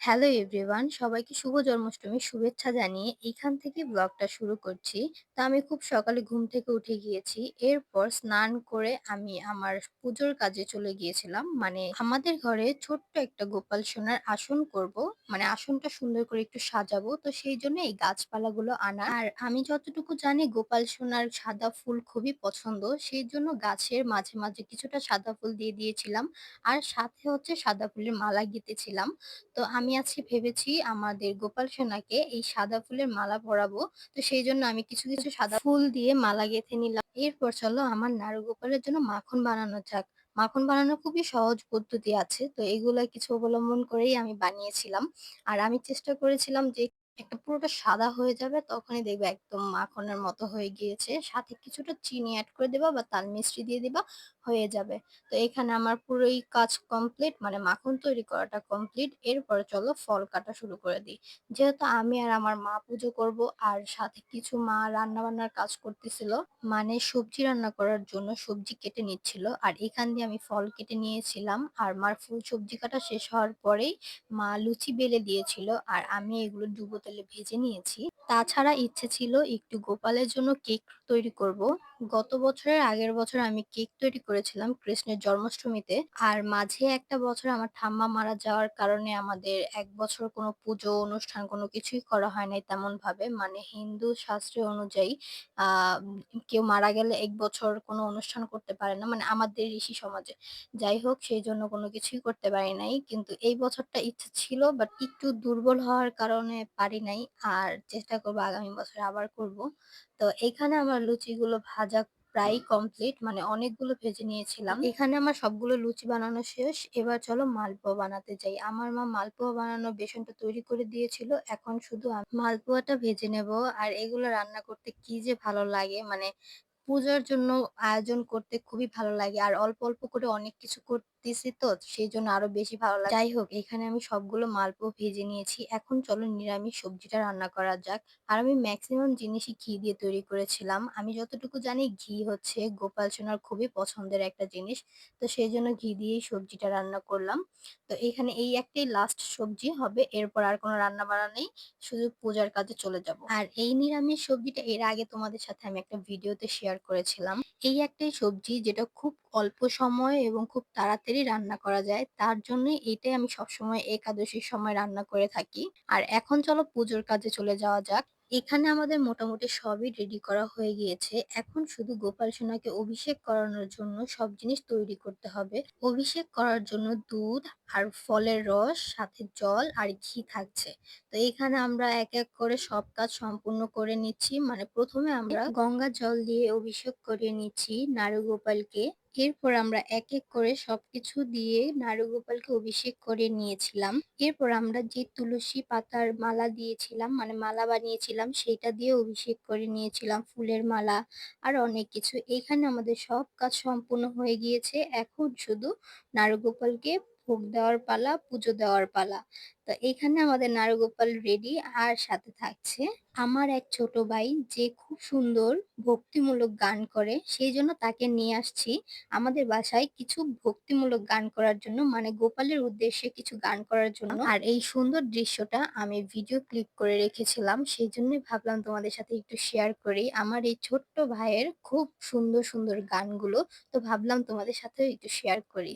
Hello everyone, সবাইকে শুভ জন্মাষ্টমীর শুভেচ্ছা জানিয়ে এখান থেকে ব্লগটা শুরু করছি। তো আমি খুব সকালে ঘুম থেকে উঠে গিয়েছি। এরপর স্নান করে আমি আমার পুজোর কাজে চলে গিয়েছিলাম। মানে আমাদের ঘরে ছোট্ট একটা গোপাল সোনার আসন করব। মানে আসনটা সুন্দর করে একটু সাজাবো। তো সেই জন্য এই গাছপালাগুলো আনা আর আমি যতটুকু জানি গোপাল সোনার সাদা ফুল খুবই পছন্দ। সেই জন্য গাছের মাঝে মাঝে কিছুটা সাদা ফুল দিয়ে দিয়েছিলাম। আর সাথে হচ্ছে সাদা ফুলের মালা গেঁথেছিলাম। তো আমি আজকে ভেবেছি আমাদের গোপাল সোনাকে এই সাদা ফুলের মালা পরাবো। তো সেই জন্য আমি কিছু কিছু সাদা ফুল দিয়ে মালা গেঁথে নিলাম। এরপর চলো আমার নাড়ু গোপালের জন্য মাখন বানানো যাক। মাখন বানানো খুবই সহজ পদ্ধতি আছে, তো এগুলো কিছু অবলম্বন করেই আমি বানিয়েছিলাম। আর আমি চেষ্টা করেছিলাম যে একটা পুরোটা সাদা হয়ে যাবে, তখনই দেখবে একদম মাখনের মতো হয়ে গিয়েছে। সাথে কিছুটা চিনি অ্যাড করে দেবা বা তাল মিষ্টি দিয়ে দিবা। হয়ে যাবে। তো এখানে আমার পুরোই কাজ কমপ্লিট মানে মাখন তৈরি করাটা কমপ্লিট এরপরে চলো ফল কাটা শুরু করে দিই। যেহেতু আমি আর আমার মা পুজো করব, আর সাথে কিছু মা রান্না বান্নার কাজ করতেছিল মানে সবজি রান্না করার জন্য সবজি কেটে নিচ্ছিল, আর এখান দিয়ে আমি ফল কেটে নিয়েছিলাম, আর মার ফুল সবজি কাটা শেষ হওয়ার পরেই মা লুচি বেলে দিয়েছিল, আর আমি এগুলো ডুবো তেলে ভেজে নিয়েছি। তাছাড়া ইচ্ছে ছিল একটু গোপালের জন্য কেক তৈরি করব। গত বছরের আগের বছর আমি কেক তৈরি করেছিলাম কৃষ্ণের জন্মাষ্টমীতে। আর মাঝে একটা বছর আমার ঠাম্মা মারা যাওয়ার কারণে আমাদের এক বছর কোনো পুজো, অনুষ্ঠান কোনো কিছুই করা হয় নাই তেমন ভাবে মানে হিন্দু শাস্ত্র অনুযায়ী কেউ মারা গেলে এক বছর কোনো অনুষ্ঠান করতে পারে না। মানে আমাদের ঋষি সমাজে। যাই হোক, সেই জন্য কোনো কিছুই করতে পারি নাই। কিন্তু এই বছরটা ইচ্ছে ছিল বাট একটু দুর্বল হওয়ার কারণে পারি নাই। আর চেষ্টা করব আগামী বছর আবার করব। তো এখানে আমার লুচিগুলো ভাজা প্রায় কমপ্লিট মানে অনেকগুলো ভেজে নিয়েছিলাম। এখানে আমার সবগুলো লুচি বানানো শেষ। এবার চলো মালপোয়া বানাতে যাই। আমার মা মালপোয়া বানানোর বেসনটা তৈরি করে দিয়েছিল। এখন শুধু মালপোয়াটা ভেজে নেব। আর এগুলো রান্না করতে কি যে ভালো লাগে মানে পূজার জন্য আয়োজন করতে খুবই ভালো লাগে। আর অল্প অল্প করে অনেক কিছু করতেছি তো, সেই জন্য আরও বেশি ভালো লাগে। যাই হোক, এখানে আমি সবগুলো মালপোয়া ভেজে নিয়েছি। এখন চলো নিরামিষ সবজিটা রান্না করা যাক। আর আমি ম্যাক্সিমাম জিনিসই ঘি দিয়ে তৈরি করেছিলাম। আমি যতটুকু জানি ঘি হচ্ছে গোপাল সোনার খুবই পছন্দের একটা জিনিস। তো সেই জন্য ঘি দিয়েই সবজিটা রান্না করলাম। তো এখানে এই একটাই লাস্ট সবজি হবে। এরপর আর কোনো রান্না বান্না নেই। শুধু পূজার কাজে চলে যাব। আর এই নিরামিষ সবজিটা এর আগে তোমাদের সাথে আমি একটা ভিডিওতে শেয়ার করেছিলাম। এই একটাই সবজি যেটা খুব অল্প সময় এবং খুব তাড়াতাড়ি রান্না করা যায়, তার জন্য এটাই আমি সবসময় একাদশীর সময় রান্না করে থাকি। আর এখন চলো পুজোর কাজে চলে যাওয়া যাক। এখানে আমাদের মোটামুটি সবই রেডি করা হয়ে গিয়েছে। এখন শুধু গোপাল সোনাকে অভিষেক করানোর জন্য সব জিনিস তৈরি করতে হবে। অভিষেক করার জন্য দুধ আর ফলের রস, সাথে জল আর ঘি থাকছে। তো এখানে আমরা এক এক করে সব কাজ সম্পূর্ণ করে নিচ্ছি। মানে প্রথমে আমরা গঙ্গা জল দিয়ে অভিষেক করিয়ে নিচ্ছি নারুগোপালকে। এরপর আমরা এক এক করে সবকিছু দিয়ে নারুগোপালকে অভিষেক করে নিয়েছিলাম। এরপর আমরা যে তুলসী পাতার মালা দিয়েছিলাম মানে মালা বানিয়েছিলাম সেটা দিয়ে অভিষেক করে নিয়েছিলাম, ফুলের মালা আর অনেক কিছু। এখানে আমাদের সব কাজ সম্পূর্ণ হয়ে গিয়েছে। এখন শুধু নারুগোপালকে ভোগ দেওয়ার পালা, পুজো দেওয়ার পালা। তো এখানে আমাদের নারগোপাল রেডি, আর সাথে থাকছে আমার এক ছোট ভাই, যে খুব সুন্দর ভক্তিমূলক গান করে। সেই জন্য তাকে নিয়ে আসছি আমাদের বাসায় কিছু ভক্তিমূলক গান করার জন্য মানে গোপালের উদ্দেশ্যে কিছু গান করার জন্য। আর এই সুন্দর দৃশ্যটা আমি ভিডিও ক্লিপ করে রেখেছিলাম, সেই জন্যই ভাবলাম তোমাদের সাথে একটু শেয়ার করি। আমার এই ছোট্ট ভাইয়ের খুব সুন্দর সুন্দর গানগুলো, তো ভাবলাম তোমাদের সাথেও একটু শেয়ার করি।